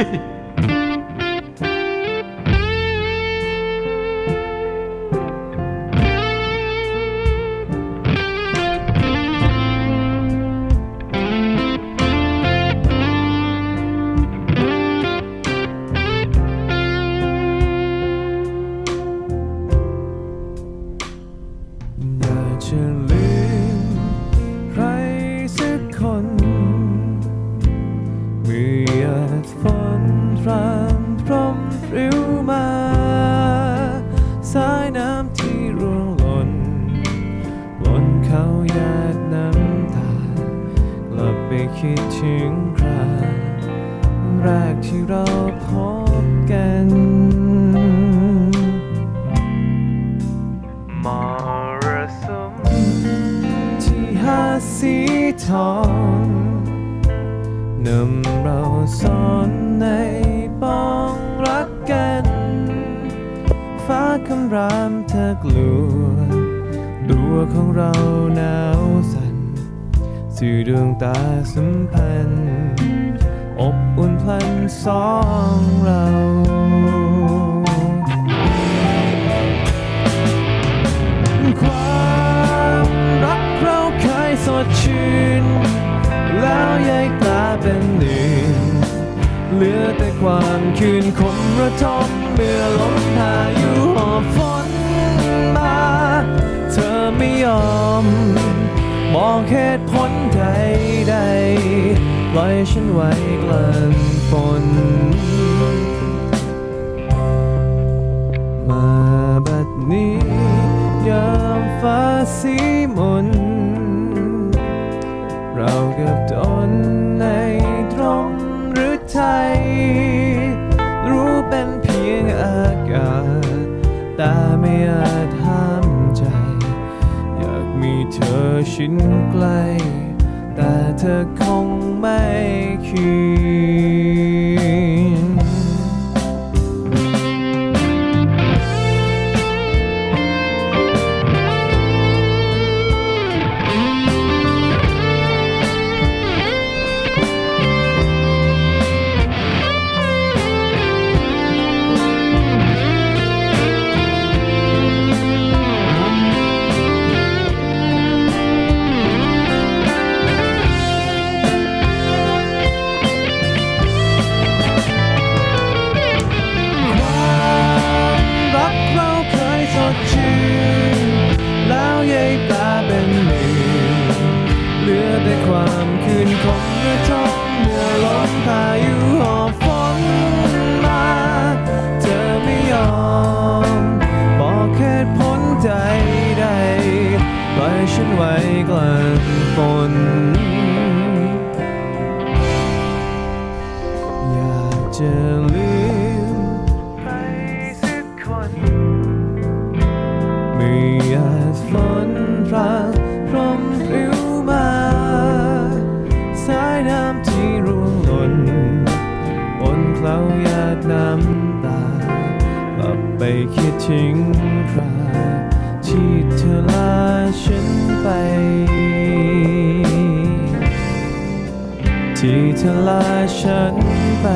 嘿 嘿างพรมปริ้วมา สายน้ำที่ร่วงหล่นหล่นเขาหยาดน้ำตา กลับไปคิดถึงคราแรกที่เราพบกันมรสุมที่หาสีทองนำเราสอนใน ปองรักกัน ฟ้าคำรามเธอกลัวตัวของเราหนาวสั่นสื่อดวงตาสัมพันธ์อบอุ่นพลันสองเราความรักเราเคยสดชื่น เหลือแต่ความคืนคมระทมเมื่อลมพายุหอบฝนมา เธอไม่ยอมบอกเหตุผลใดๆปล่อยฉันไว้กลางฝน มาบัดนี้ยามฟ้าสีมน เรากับตน ไม่อาจห้ามใจ อยากมีเธอชิดใกล้ แต่เธอคงไม่คิด ความคืนคงระทมเมื่อลมพายุหอบฝนมา เธอไม่ยอม บอกเหตุผลใดๆปล่อยฉันไว้กลางฝนอยากจะลืมใครสักคนเมื่อยาดฝนพรางพรมปลิว ดน้ำตากลับไปคิดถึงคราที่เธอลาฉันไป ที่เธอลาฉันไป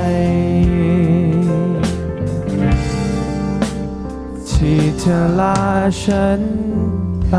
ที่เธอลาฉันไป